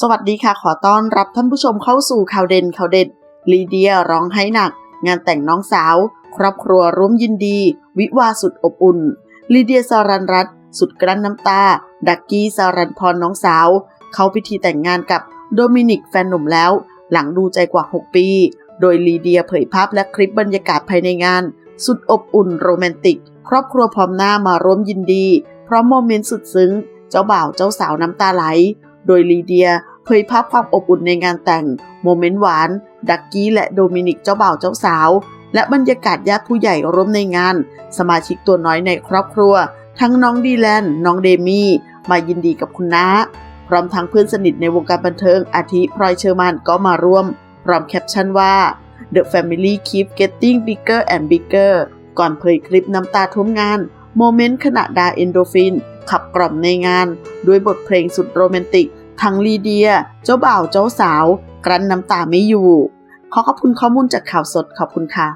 สวัสดีค่ะ ขอต้อนรับท่านผู้ชมเข้าสู่ข่าวเด่นข่าวเด็ดลีเดียร้องไห้หนัก งานแต่งน้องสาว ครอบครัวร่วมยินดี วิวาสุดอบอุ่นลีเดียสารันรัตสุดกลั้นน้ำตา ดักกี้สารันพรน้องสาว เข้าพิธีแต่งงานกับโดมินิกแฟนหนุ่มแล้ว หลังดูใจกว่า 6 ปี โดยลีเดียเผยภาพและคลิปบรรยากาศภายในงาน สุดอบอุ่นโรแมนติก ครอบครัวพร้อมหน้ามาร่วมยินดี พร้อมโมเมนต์สุดซึ้ง เจ้าบ่าวเจ้าสาวน้ำตาไหล โดยลีเดียเผยภาพความอบอุ่นในงานแต่ง โมเมนต์หวาน ดักกี้และโดมินิกเจ้าบ่าวเจ้าสาว และบรรยากาศญาติผู้ใหญ่ร่วมในงาน สมาชิกตัวน้อยในครอบครัว ทั้งน้องดีแลนน้องเดมี่มายินดีกับคุณน้าพร้อมทั้งเพื่อนสนิทในวงการบันเทิงอาทิพลอยเชอร์มานก็มาร่วม พร้อมแคปชั่นว่า The family keep getting bigger and bigger ก่อนเผยคลิปน้ำตาท่วมงาน โมเมนต์ขณะดาเอนโดฟิน ขับกล่อมในงาน ด้วยบทเพลงสุดโรแมนติก ทั้งลีเดีย เจ้าบ่าวเจ้าสาว กลั้นน้ำตาไม่อยู่ ขอขอบคุณข้อมูลจากข่าวสดขอบคุณค่ะ